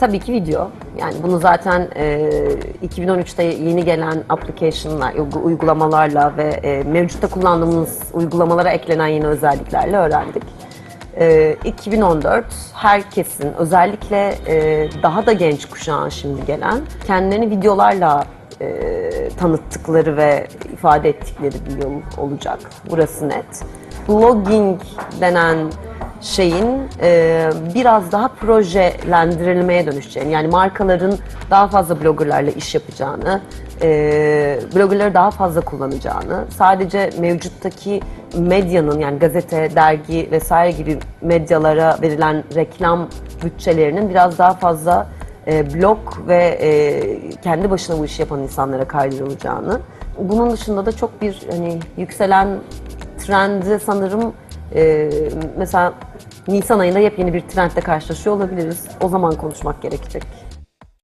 Tabii ki video. Yani bunu zaten e, 2013'te yeni gelen application'lar, uygu- uygulamalarla ve e, mevcutta kullandığımız uygulamalara eklenen yeni özelliklerle öğrendik. E, 2014 herkesin özellikle e, daha da genç kuşağın şimdi gelen kendilerini videolarla e, tanıttıkları ve ifade ettikleri bir yıl olacak. Burası net. Blogging denen şeyin e, biraz daha projelendirilmeye dönüşeceğini, yani markaların daha fazla bloggerlarla iş yapacağını, e, bloggerları daha fazla kullanacağını, sadece mevcuttaki medyanın yani gazete, dergi vesaire gibi medyalara verilen reklam bütçelerinin biraz daha fazla e, blog ve e, kendi başına bu işi yapan insanlara kaydırılacağını. Bunun dışında da çok bir hani yükselen trendi sanırım e, mesela Nisan ayında yepyeni bir trendle karşılaşıyor olabiliriz. O zaman konuşmak gerekecek.